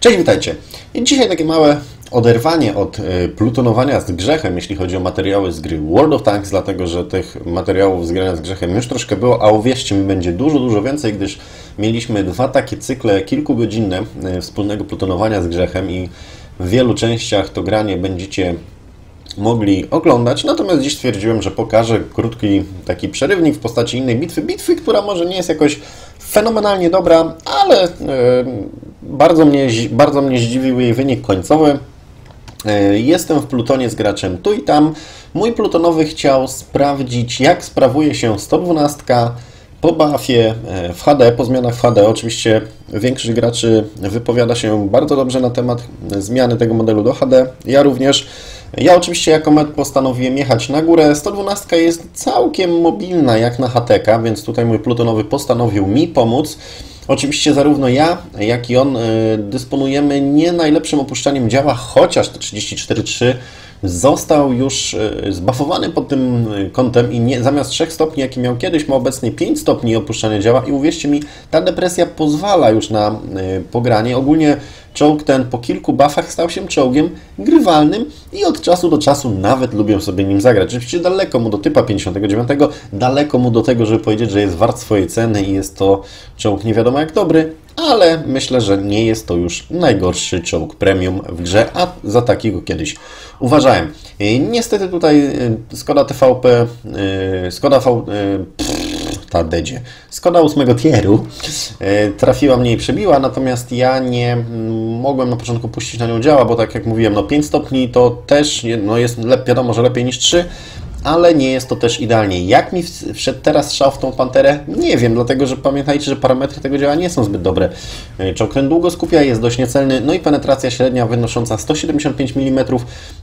Cześć, witajcie. I dzisiaj takie małe oderwanie od y, plutonowania z grzechem, jeśli chodzi o materiały z gry World of Tanks, dlatego że tych materiałów z grania z grzechem już troszkę było, a uwierzcie mi, będzie dużo, dużo więcej, gdyż mieliśmy dwa takie cykle kilkugodzinne y, wspólnego plutonowania z grzechem i w wielu częściach to granie będziecie mogli oglądać. Natomiast dziś stwierdziłem, że pokażę krótki taki przerywnik w postaci innej bitwy. Bitwy, która może nie jest jakoś fenomenalnie dobra, ale yy, bardzo, mnie, bardzo mnie zdziwił jej wynik końcowy. Yy, jestem w plutonie z graczem tu i tam. Mój plutonowy chciał sprawdzić, jak sprawuje się 112 po buffie w HD, po zmianach w HD. Oczywiście większość graczy wypowiada się bardzo dobrze na temat zmiany tego modelu do HD. Ja również. Ja oczywiście jako med postanowiłem jechać na górę. 112 jest całkiem mobilna jak na HTK, więc tutaj mój plutonowy postanowił mi pomóc. Oczywiście zarówno ja, jak i on dysponujemy nie najlepszym opuszczaniem działa, chociaż te 34.3 został już zbafowany pod tym kątem i nie, zamiast 3 stopni, jaki miał kiedyś, ma obecnie 5 stopni opuszczania działa i uwierzcie mi, ta depresja pozwala już na pogranie. Ogólnie Czołg ten po kilku buffach stał się czołgiem grywalnym i od czasu do czasu nawet lubię sobie nim zagrać. Oczywiście daleko mu do typa 59, daleko mu do tego, żeby powiedzieć, że jest wart swojej ceny i jest to czołg nie wiadomo jak dobry, ale myślę, że nie jest to już najgorszy czołg premium w grze, a za takiego kiedyś uważałem. Niestety tutaj Skoda TVP, Skoda V... Pff, ta dedzie. Skoda 8 tieru trafiła mnie i przebiła, natomiast ja nie mogłem na początku puścić na nią działa, bo tak jak mówiłem, no 5 stopni to też no jest, wiadomo, że lepiej niż 3, ale nie jest to też idealnie. Jak mi wszedł teraz strzał w tą panterę? Nie wiem, dlatego że pamiętajcie, że parametry tego działa nie są zbyt dobre. E, czołg ten długo skupia, jest dość niecelny, no i penetracja średnia wynosząca 175 mm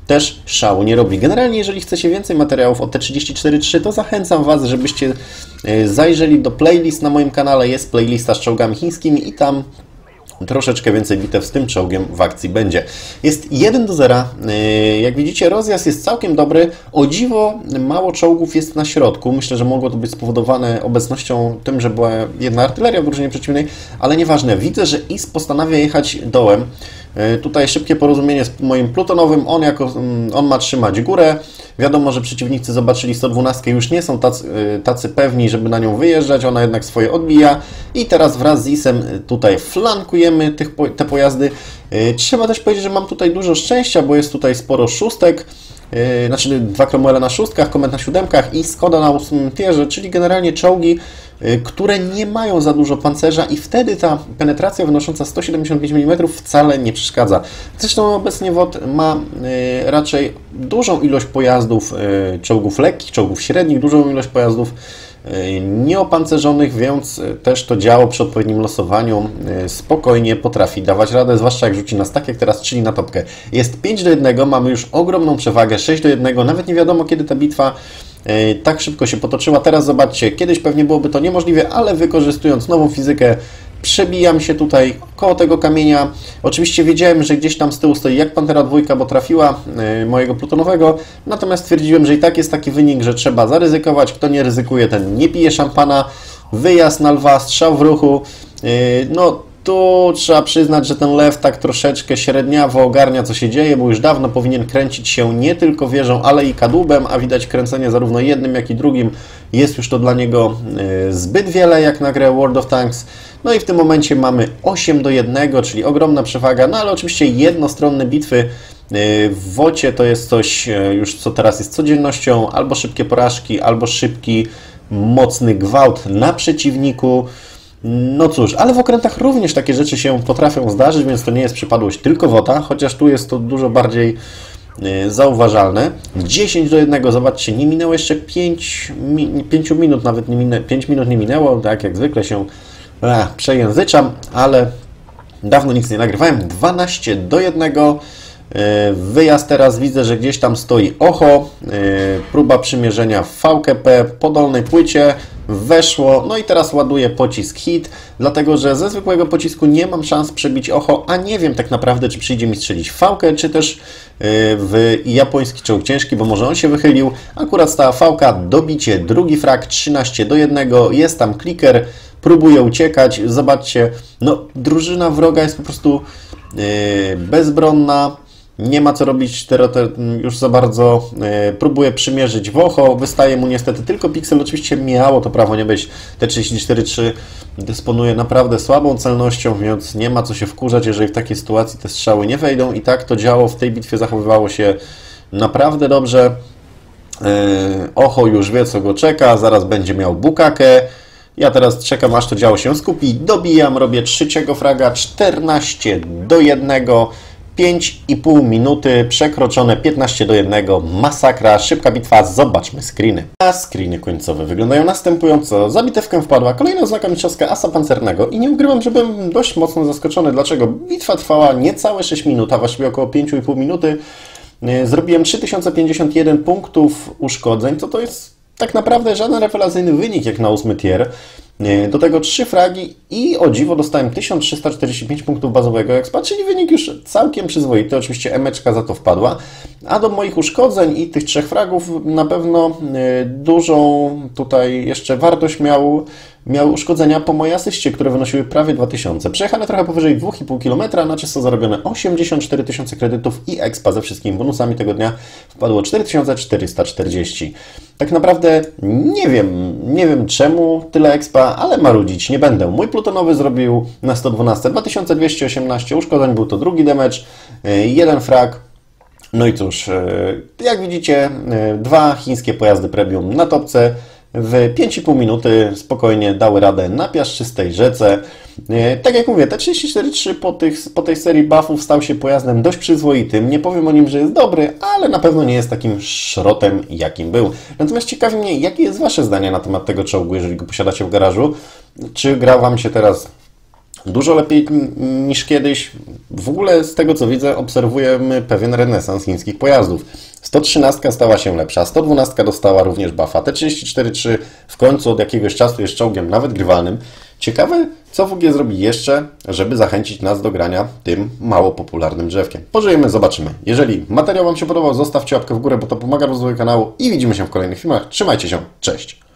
też szału nie robi. Generalnie, jeżeli chcecie więcej materiałów o T34.3, to zachęcam Was, żebyście e, zajrzeli do playlist na moim kanale. Jest playlista z czołgami chińskimi i tam troszeczkę więcej bitew z tym czołgiem w akcji będzie. Jest 1 do 0. Yy, jak widzicie, rozjazd jest całkiem dobry. O dziwo, mało czołgów jest na środku. Myślę, że mogło to być spowodowane obecnością tym, że była jedna artyleria w drużynie przeciwnej, ale nieważne. Widzę, że IS postanawia jechać dołem. Yy, tutaj szybkie porozumienie z moim plutonowym. On, jako, mm, on ma trzymać górę. Wiadomo, że przeciwnicy zobaczyli 112, już nie są tacy, y, tacy pewni, żeby na nią wyjeżdżać, ona jednak swoje odbija i teraz wraz z ISem tutaj flankujemy tych, te pojazdy. Y, trzeba też powiedzieć, że mam tutaj dużo szczęścia, bo jest tutaj sporo szóstek, Yy, znaczy dwa Cromwelle na szóstkach, Komet na siódemkach i Skoda na ósmym tierze, czyli generalnie czołgi, yy, które nie mają za dużo pancerza i wtedy ta penetracja wynosząca 175 mm wcale nie przeszkadza. Zresztą obecnie WOT ma yy, raczej dużą ilość pojazdów, czołgów lekkich, czołgów średnich, dużą ilość pojazdów nieopancerzonych, więc też to działo przy odpowiednim losowaniu spokojnie potrafi dawać radę, zwłaszcza jak rzuci nas tak jak teraz, czyli na topkę. Jest 5 do 1, mamy już ogromną przewagę, 6 do 1, nawet nie wiadomo kiedy ta bitwa tak szybko się potoczyła. Teraz zobaczcie, kiedyś pewnie byłoby to niemożliwe, ale wykorzystując nową fizykę, przebijam się tutaj koło tego kamienia. Oczywiście wiedziałem, że gdzieś tam z tyłu stoi jak Pantera dwójka, bo trafiła y, mojego plutonowego, natomiast stwierdziłem, że i tak jest taki wynik, że trzeba zaryzykować. Kto nie ryzykuje, ten nie pije szampana. Wyjazd na lwa, strzał w ruchu. Y, no, tu trzeba przyznać, że ten lew tak troszeczkę średniawo ogarnia, co się dzieje, bo już dawno powinien kręcić się nie tylko wieżą, ale i kadłubem, a widać kręcenie zarówno jednym, jak i drugim. Jest już to dla niego y, zbyt wiele, jak na grę World of Tanks. No i w tym momencie mamy 8 do 1, czyli ogromna przewaga, no ale oczywiście jednostronne bitwy y, w wocie to jest coś y, już, co teraz jest codziennością, albo szybkie porażki, albo szybki, mocny gwałt na przeciwniku. No cóż, ale w okrętach również takie rzeczy się potrafią zdarzyć, więc to nie jest przypadłość tylko WOTA, chociaż tu jest to dużo bardziej zauważalne. 10 do 1, zobaczcie, nie minęło jeszcze 5, 5 minut, nawet nie minę, 5 minut nie minęło, tak jak zwykle się Ech, przejęzyczam, ale dawno nic nie nagrywałem. 12 do 1. E, wyjazd teraz widzę, że gdzieś tam stoi Ocho. E, próba przymierzenia w VKP po dolnej płycie. Weszło, no i teraz ładuję pocisk hit, dlatego że ze zwykłego pocisku nie mam szans przebić Ocho, a nie wiem tak naprawdę, czy przyjdzie mi strzelić fałkę, czy też e, w japoński czołg ciężki, bo może on się wychylił. Akurat stała fałka, dobicie, drugi frak, 13 do 1, jest tam kliker, próbuje uciekać. Zobaczcie, no drużyna wroga jest po prostu bezbronna, nie ma co robić teraz już za bardzo. Yy, próbuje przymierzyć Wocho, wystaje mu niestety tylko piksel. Oczywiście miało to prawo nie być. T34.3 dysponuje naprawdę słabą celnością, więc nie ma co się wkurzać, jeżeli w takiej sytuacji te strzały nie wejdą. I tak to działo w tej bitwie, zachowywało się naprawdę dobrze. Yy, Ocho już wie, co go czeka, zaraz będzie miał bukakę. Ja teraz czekam, aż to działo się skupi. Dobijam, robię trzeciego fraga, 14 do 1. 5,5 minuty, przekroczone 15 do 1, masakra, szybka bitwa, zobaczmy screeny. A screeny końcowe wyglądają następująco. Za bitewkę wpadła kolejna oznaka mistrzowska asa pancernego i nie ukrywam, że byłem dość mocno zaskoczony. Dlaczego? Bitwa trwała niecałe 6 minut, a właściwie około 5,5 minuty. Zrobiłem 3051 punktów uszkodzeń, co to jest tak naprawdę żaden rewelacyjny wynik jak na 8 tier. Do tego 3 fragi i o dziwo dostałem 1345 punktów bazowego expa, czyli wynik już całkiem przyzwoity. Oczywiście emeczka za to wpadła. A do moich uszkodzeń i tych trzech fragów na pewno e, dużą tutaj jeszcze wartość miał, miał uszkodzenia po mojej asyście, które wynosiły prawie 2000. Przejechane trochę powyżej 2,5 km, na czysto zarobione 84 tysiące kredytów i expa ze wszystkimi bonusami tego dnia wpadło 4440. Tak naprawdę nie wiem, nie wiem czemu tyle expa, ale marudzić nie będę. Mój plutonowy zrobił na 112 2218 uszkodzeń, był to drugi damage, e, jeden frag. No i cóż, e, jak widzicie, e, dwa chińskie pojazdy premium na topce w 5,5 minuty spokojnie dały radę na piaszczystej rzece. Tak jak mówię, T34.3 po, tych, po tej serii buffów stał się pojazdem dość przyzwoitym. Nie powiem o nim, że jest dobry, ale na pewno nie jest takim szrotem, jakim był. Natomiast ciekawi mnie, jakie jest Wasze zdanie na temat tego czołgu, jeżeli go posiadacie w garażu? Czy gra Wam się teraz dużo lepiej niż kiedyś. W ogóle z tego co widzę, obserwujemy pewien renesans chińskich pojazdów. 113 stała się lepsza, 112 dostała również buffa. T34.3 w końcu od jakiegoś czasu jest czołgiem nawet grywalnym. Ciekawe, co WG zrobi jeszcze, żeby zachęcić nas do grania tym mało popularnym drzewkiem. Pożyjemy, zobaczymy. Jeżeli materiał Wam się podobał, zostawcie łapkę w górę, bo to pomaga rozwoju kanału i widzimy się w kolejnych filmach. Trzymajcie się, cześć!